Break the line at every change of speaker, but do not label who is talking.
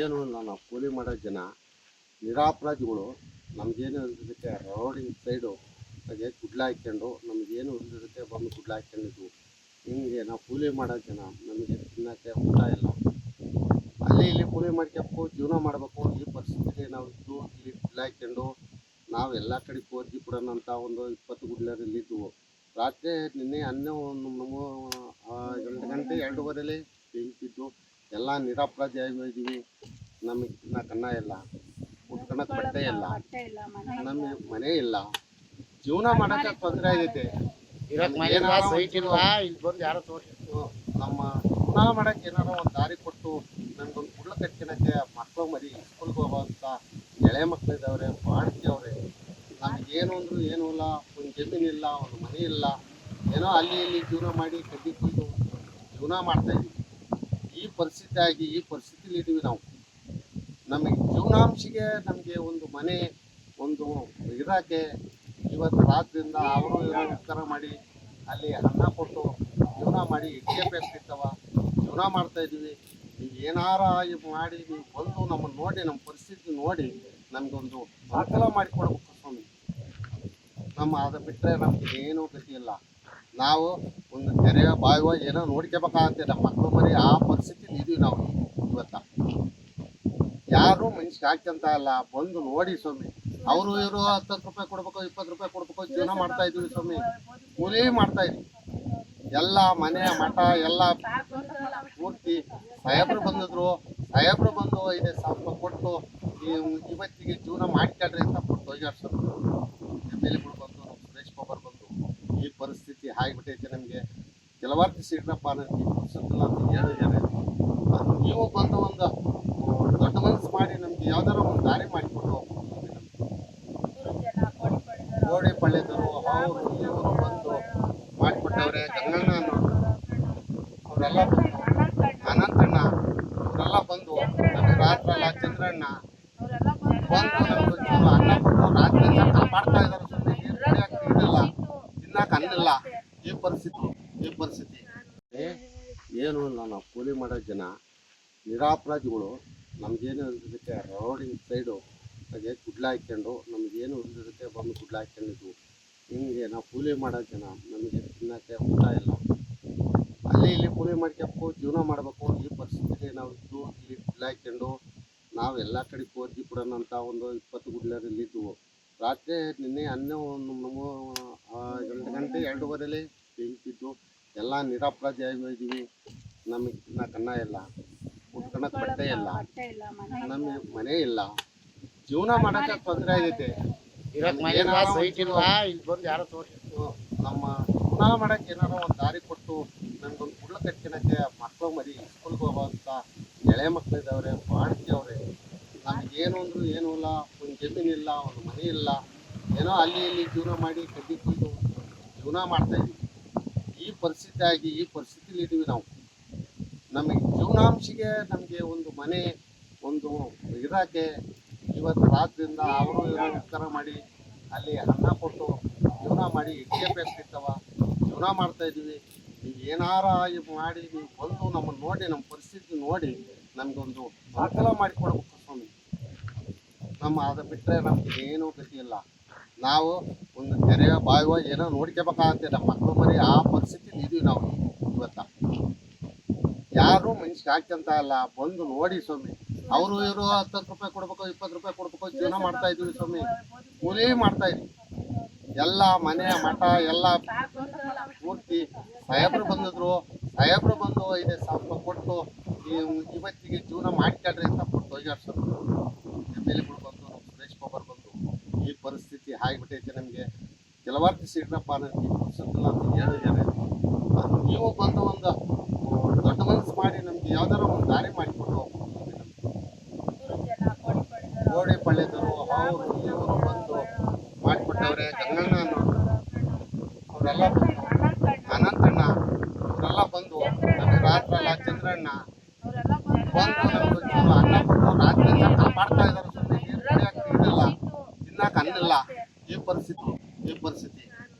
ಏನು ನಾವು ಕೂಲಿ ಮಾಡೋ ಜನ, ನಿರಾಪರಾಧಿಗಳು, ನಮಗೇನು ಇಲ್ದಿದ್ದಕ್ಕೆ ರೋಡಿನ ಸೈಡು ಹಾಗೆ ಗುಡ್ಲ ಹಾಕ್ಕೊಂಡು ನಮಗೇನು ಇಲ್ದಿದ್ದಕ್ಕೆ ಬಂದು ಗುಡ್ಲ ಹಾಕ್ಕೊಂಡಿದ್ವು ಹಿಂಗೆ ನಾವು ಕೂಲಿ ಮಾಡೋ ಜನ, ನಮಗೆ ತಿನ್ನೋಕ್ಕೆ ಊಟ ಇಲ್ಲ. ಅಲ್ಲಿ ಇಲ್ಲಿ ಕೂಲಿ ಮಾಡ್ಕೊಬೇಕು ಜೀವನ ಮಾಡಬೇಕು, ಈ ಪರಿಸ್ಥಿತಿಲಿ ನಾವು ಇದ್ದು, ಇಲ್ಲಿ ಗುಡ್ಲ ಹಾಕ್ಕೊಂಡು ನಾವು ಎಲ್ಲ ಕಡೆ ಕೋರ್ಜಿ ಬಿಡೋಣ ಅಂತ ಒಂದು ಇಪ್ಪತ್ತು ಗುಡ್ಲರಲ್ಲಿ ಇದ್ದವು ರಾತ್ರಿ ನಿನ್ನೆ ಹನ್ನೆ ಒಂದು ಎರಡು ಗಂಟೆ, ಎರಡೂವರೆಲಿ ಬೆಂಕಿದ್ದು, ಎಲ್ಲ ನಿರಾಪರಾಧಿ ಆಗಿದ್ದೀವಿ. ನಮಗೆ ತಿನ್ನಕನ್ನ ಇಲ್ಲ. ಉಟ್ಕೊಳಕ್ ಬಟ್ಟೆ ಇಲ್ಲ.
ಬಟ್ಟೆ ಇಲ್ಲ ಮನೆ
ನಮಗೆ ಮನೆ ಇಲ್ಲ. ಜೀವನ ಮಾಡಕ್ಕೆ ತೊಂದರೆ ಆಗೈತೆ. ನಮ್ಮ ಜೀವನ ಮಾಡಕ್ಕೆ ಏನಾರ ಒಂದು ದಾರಿ ಕೊಟ್ಟು ನನ್ಗೊಂದು ಕುಡ್ಲ ಕಟ್ಕೊಳಕ್ಕೆ ಮಕ್ಕಳು ಮರಿ ಸ್ಕೂಲ್ಗೆ ಹೋಗುವಂತ ಎಳೆ ಮಕ್ಕಳಿದ್ದವ್ರೆ ಬಾಣತಿ ಅವ್ರೆ. ನಮಗೇನು ಅಂದ್ರು ಏನೂ ಇಲ್ಲ. ಒಂದು ಜಮೀನು ಇಲ್ಲ ಒಂದು ಮನೆ ಇಲ್ಲ. ಏನೋ ಅಲ್ಲಿ ಇಲ್ಲಿ ಜೀವನ ಮಾಡಿ ಕಡ್ಡಿ ಕುಯ್ದು ಜೀವನ ಮಾಡ್ತಾ ಇದೀವಿ. ಈ ಪರಿಸ್ಥಿತಿ ಆಗಿ ಈ ಪರಿಸ್ಥಿತಿಲಿ ಇದೀವಿ ನಾವು. ನಮಗೆ ಜೀವನಾಂಶಿಗೆ ನಮಗೆ ಒಂದು ಮನೆ, ಒಂದು ಇದಕ್ಕೆ ಇವತ್ತು ರಾತ್ರಿಯಿಂದ ಅವರು ಉತ್ತರ ಮಾಡಿ, ಅಲ್ಲಿ ಅನ್ನ ಕೊಟ್ಟು ಜೀವನ ಮಾಡಿ ಇಟ್ಟಿಗೆ ಬೇಕಿರ್ತವ ಜೀವನ ಮಾಡ್ತಾ ಇದ್ದೀವಿ. ನೀವು ಏನಾರ ಮಾಡಿ, ನೀವು ಬಂದು ನಮ್ಮನ್ನು ನೋಡಿ, ನಮ್ಮ ಪರಿಸ್ಥಿತಿ ನೋಡಿ, ನಮಗೊಂದು ಮಾಡಿ ಮಾಡಿಕೊಡ್ಬೇಕು ಸ್ವಾಮಿ. ನಮ್ಮ ಅದು ಬಿಟ್ಟರೆ ನಮಗೆ ಏನೂ ಗತಿ ಇಲ್ಲ ನಾವು ಒಂದು ಕೆರೆಯ ಬಾಯುವ ಏನೋ ನೋಡ್ಕೋಬೇಕಾಗತ್ತೆ, ನಮ್ಮ ಮಕ್ಕಳು ಮರಿ ಆ ಪರಿಸ್ಥಿತಿ ಇದೀವಿ ನಾವು ಇವತ್ತ. ಯಾರು ಮನುಷ್ಯ ಹಾಕ್ಯಂತ ಇಲ್ಲ ಬಂದು ನೋಡಿ ಸ್ವಾಮಿ. ಅವರು ಇವರು ಹತ್ತತ್ತು ರೂಪಾಯಿ ಕೊಡ್ಬೇಕು, ಇಪ್ಪತ್ತು ರೂಪಾಯಿ ಕೊಡ್ಬೇಕು ಜೀವನ ಮಾಡ್ತಾ ಇದೀವಿ ಸ್ವಾಮಿ. ಕೂಲಿ ಮಾಡ್ತಾ ಇದೀವಿ ಎಲ್ಲ ಮನೆ, ಮಠ, ಎಲ್ಲ ಪೂರ್ತಿ. ಸಾಹೇಬ್ರು ಬಂದಿದ್ರು. ಸಾಹೇಬ್ರು ಬಂದು ಐದು ಸಾವಿರ ರೂಪಾಯಿ ಕೊಟ್ಟು ಈ- ಇವತ್ತಿಗೆ ಜೀವನ ಮಾಡ್ಕೊಳ್ರಿ ಅಂತ ಕೊಟ್ಟು ಹೋಗ್ಯಾರ ಸರ್ ಎಂ ಎಲ್ ಎಗಳು ಬಂದು ಸುರೇಶ್ ಬಾಬರ್ ಬಂದು. ಈ ಪರಿಸ್ಥಿತಿ ಆಗಿಬಿಟ್ಟೈತೆ ನಮಗೆ. ಕೆಲವಾರು ದಿವಸ ಅನ್ನೋದು ನನಗೆ ಅಂತ ಹೇಳಿದ್ದಾರೆ. ನೀವು ಬಂದು ಒಂದು ಆ, ದೊಡ್ಡ ಮನಸ್ಸು ಮಾಡಿ ನಮ್ಗೆ ಯಾವ್ದಾರ ಒಂದು ದಾರಿ ಮಾಡಿಕೊಟ್ಟು
ಜನ ಕೊಡಿ ಪಡೆದರು
ಗೋಡೆ ಪಳ್ಳೆದರು ಅವರು ಇವರು ಬಂದು ಮಾಡಿಕೊಟ್ಟವ್ರೆ ಗಂಗಣ್ಣ ಅವರೆಲ್ಲ ಅನಂತಣ್ಣ, ಅವರೆಲ್ಲ ಬಂದು ನಮಗೆ ರಾತ್ರಿ ಚಂದ್ರಣ್ಣ ಬಂದು ನಮ್ಗೆ ಚೂರು ಅನ್ನ ಕೊಟ್ಟು ರಾತ್ರಿ ಕಾಪಾಡ್ತಾ ಇದ್ದಾರೆ ಸುಮ್ಮನೆ ನೀರು ಕುಡಿಯಕ್ಕೆ ನೀರಿಲ್ಲ ತಿನ್ನಕ್ಕೆ ಅನ್ನಿಲ್ಲ. ಈ ಪರಿಸ್ಥಿತಿ ಈ ಪರಿಸ್ಥಿತಿ. ಏನು ನಾನು ಕೂಲಿ ಮಾಡೋ ಜನ ನಿರಾಪರಾಧಿಗಳು, ನಮ್ಗೇನು ಇದಕ್ಕೆ ರೋಡಿನ ಸೈಡು ಹಾಗೆ ಗುಡ್ಲ ಹಾಕ್ಕೊಂಡು ನಮ್ಗೇನು ಇಲ್ದಿದ್ದಕ್ಕೆ ಬಂದು ಗುಡ್ಲ ಹಾಕ್ಕೊಂಡಿದ್ವು ಹಿಂಗೆ ನಾವು ಕೂಲಿ ಮಾಡೋ ಜನ, ನಮಗೆ ತಿನ್ನೋಕ್ಕೆ ಊಟ ಇಲ್ಲ. ಅಲ್ಲಿ ಇಲ್ಲಿ ಕೂಲಿ ಮಾಡ್ಕೊಬೇಕು ಜೀವನ ಮಾಡಬೇಕು. ಈ ಪರಿಸ್ಥಿತಿಲಿ ನಾವು ಇದ್ದು, ಇಲ್ಲಿ ಹಾಕ್ಕೊಂಡು ನಾವು ಎಲ್ಲ ಕಡೆ ಕೋರ್ಜಿ ಅಂತ ಒಂದು ಇಪ್ಪತ್ತು ಗುಡ್ಲರಲ್ಲಿ ಇದ್ದವು ರಾತ್ರಿ ನಿನ್ನೆ ಅನ್ನೋ ನಮ್ಮ ಎರಡು ಗಂಟೆ, ಎರಡೂವರೆಲಿ ಬೆಂಕಿದ್ದು, ಎಲ್ಲ ನಿರಾಪರಾಧಿ ಆಗಿದ್ದೀವಿ ನಮಗೆ ತಿನ್ನಕ್ಕೆ ಅನ್ನ ಇಲ್ಲ. ಉಟ್ಕೊಳಕ್ಕೆ ಬಟ್ಟೆ ಇಲ್ಲ. ನಮಗೆ ಮನೆ ಇಲ್ಲ. ಜೀವನ ಮಾಡೋಕ್ಕೆ ತೊಂದರೆ ಆಗೈತೆ
ಇರಕ್ ಮನೆ ಸೈಟ್ ಇಲ್ಲಿ ಬಂದು ಯಾರೋ ತೋರಿಸಿ
ನಮ್ಮ ಜೀವನ ಮಾಡಕ್ಕೆ ಏನಾರ ಒಂದು ದಾರಿ ಕೊಟ್ಟು ನನ್ಗೊಂದು ಕುಡ್ಲ ಕಟ್ಕೊಳಕ್ಕೆ ಮಕ್ಳು ಮರಿ ಸ್ಕೂಲ್ಗೆ ಹೋಗೋಂಥ ಎಳೆ ಮಕ್ಕಳಿದ್ದವ್ರೆ ಬಾಣತಿ ಅವ್ರೆ ಏನು ಅಂದ್ರು ಏನೂ ಇಲ್ಲ ಒಂದು ಜಮೀನು ಇಲ್ಲ ಒಂದು ಮನೆ ಇಲ್ಲ. ಏನೋ ಅಲ್ಲಿ ಇಲ್ಲಿ ಜೀವನ ಮಾಡಿ ಕಡ್ಡಿ ಕುಯ್ದು ಜೀವನ ಮಾಡ್ತಾ ಇದೀವಿ ಈ ಪರಿಸ್ಥಿತಿ ಆಗಿ ಈ ಪರಿಸ್ಥಿತಿಲಿ ಇದೀವಿ ನಾವು. ನಮಗೆ ಜೀವನಾಂಶಿಗೆ ನಮಗೆ ಒಂದು ಮನೆ ಒಂದು ಇರೋಕ್ಕೆ ಇವತ್ತು ರಾತ್ರಿಯಿಂದ ಅವರು ಇವರು ಉತ್ತರ ಮಾಡಿ, ಅಲ್ಲಿ ಅನ್ನ ಕೊಟ್ಟು ಜೀವನ ಮಾಡಿ ಇಟ್ಟಿಗೆ ಬೇಕಿರ್ತವ ಜೀವನ ಮಾಡ್ತಾ ಇದ್ದೀವಿ ನೀವು ಏನಾರ ಮಾಡಿ, ನೀವು ಬಂದು ನಮ್ಮನ್ನು ನೋಡಿ, ನಮ್ಮ ಪರಿಸ್ಥಿತಿ ನೋಡಿ, ನಮಗೊಂದು ದಾಖಲ ಮಾಡಿಕೊಡ್ಬೇಕು ಸ್ವಾಮಿ. ನಮ್ಮ ಅದು ಬಿಟ್ಟರೆ ನಮ್ಗೆ ಏನೂ ಗತಿ ಇಲ್ಲ. ನಾವು ಒಂದು ತೆರೆಯ ಬಾಯುವ ಏನೋ ನೋಡ್ಕೋಬೇಕಾಗತ್ತೆ, ನಮ್ಮ ಮಕ್ಕಳು ಮರಿ ಆ ಪರಿಸ್ಥಿತಿಲಿ ಇದೀವಿ ನಾವು ಇವತ್ತ. ಯಾರು ಮನುಷ್ಯ ಹಾಕ್ಯಂತ ಇಲ್ಲ. ಬಂದು ನೋಡಿ ಸ್ವಾಮಿ. ಅವರು ಇವರು ಹತ್ತತ್ತು ರೂಪಾಯಿ ಕೊಡ್ಬೇಕು, ಇಪ್ಪತ್ತು ರೂಪಾಯಿ ಕೊಡ್ಬೇಕು ಜೀವನ ಮಾಡ್ತಾ ಇದ್ವಿ ಸ್ವಾಮಿ. ಕೂಲಿ ಮಾಡ್ತಾ ಇದ್ವಿ ಎಲ್ಲ ಮನೆ, ಮಠ, ಎಲ್ಲ ಪೂರ್ತಿ. ಸಾಹೇಬ್ರು ಬಂದಿದ್ರು. ಸಾಹೇಬ್ರು ಬಂದು ಐದು ಸಾವಿರ ಕೊಟ್ಟು ಇವತ್ತಿಗೆ ಜೀವನ ಮಾಡ್ಕೊಳ್ರಿ ಅಂತ ಕೊಟ್ಟು ಹೋಗ್ಯಾರ ಸರ್ ಎಂ ಎಲ್ ಎಗಳು ಬಂದು, ನಮ್ಮ ಸುರೇಶ್ ಬಾಬರ್ ಬಂದು, ಈ ಪರಿಸ್ಥಿತಿ ಆಗಿಬಿಟ್ಟೈತೆ ನಮಗೆ. ಕೆಲವಾರು ಅನ್ನೋದು ನನಗೆ ಅಂತ ಹೇಳಿದ್ದಾರೆ. ರಾತ್ರಿ ಕಾಪಾಡ್ತಾ ಇದ್ದಾರೆ ಸುಮ್ಮನೆ ಈ ಪರಿಸ್ಥಿತಿ ಈ ಪರಿಸ್ಥಿತಿ